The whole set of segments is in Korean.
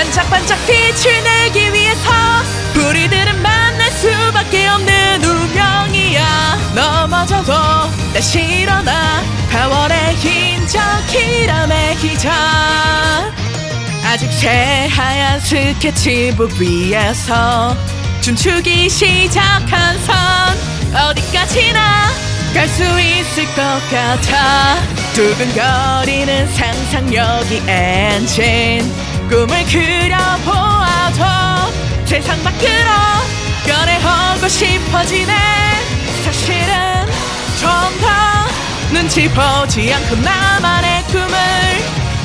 반짝반짝 빛을 내기 위해서 우리들은 만날 수밖에 없는 운명이야. 넘어져도 다시 일어나. 파월의 힘적 기람의 기적 아직 새하얀 스케치북 위에서 춤추기 시작한 선 어디까지나 갈 수 있을 것 같아. 두근거리는 상상력이 엔진 꿈을 그려보아도 세상 밖으로 꺼내오고 싶어지네. 사실은 좀 더 눈치 보지 않고 나만의 꿈을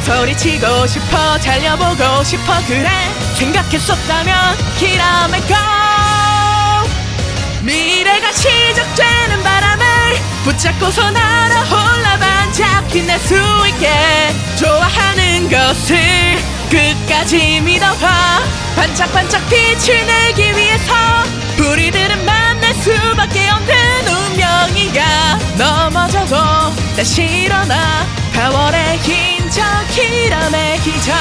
소리치고 싶어 달려보고 싶어 그래. 생각했었다면 기라멜 고 미래가 시작되는 바람을 붙잡고서 날아올라 반짝 빛낼 수 있게 좋아하는 것을 끝까지 믿어봐. 반짝반짝 빛을 내기 위해서 우리들은 만날 수밖에 없는 운명이야. 넘어져도 다시 일어나. 파월의 힘적 기람의 기적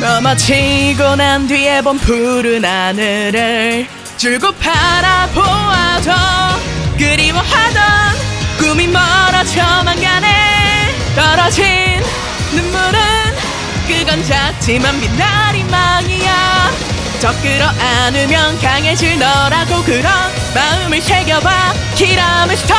넘어지고 난 뒤에 본 푸른 하늘을 줄곧 바라보아도 그리워하던 그건 작지만 빛나리 망이야. 더 끌어안으면 강해질 너라고 그런 마음을 새겨봐. 키라멜 스톤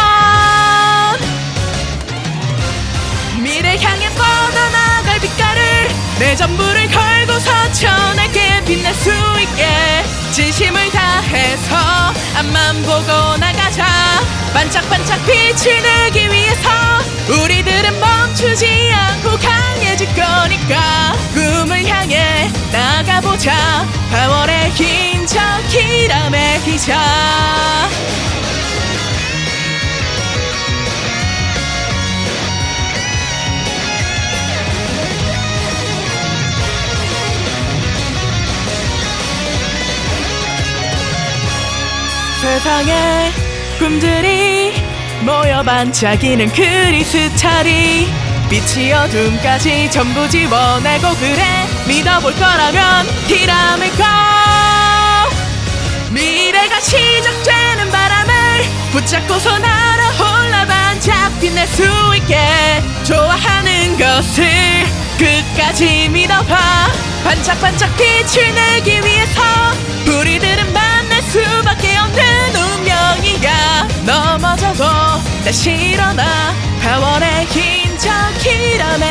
미래 향해 뻗어나갈 빛깔을 내 전부를 걸고서 천하게 빛낼 수 있게 진심을 다해서 앞만 보고 나가자. 반짝반짝 빛을 내기 위해서 나가보자 파월의 힘적 기람의 기적 세상에 꿈들이 모여 반짝이는 크리스탈이 빛이 어둠까지 전부 집어내고 그래. 믿어볼 거라면 히라멜 고 미래가 시작되는 바람을 붙잡고서 날아올라 반짝 빛 낼 수 있게 좋아하는 것을 끝까지 믿어봐. 반짝반짝 빛을 내기 위해서 우리들은 만날 수밖에 없는 운명이야. 넘어져도 다시 일어나 저 길어내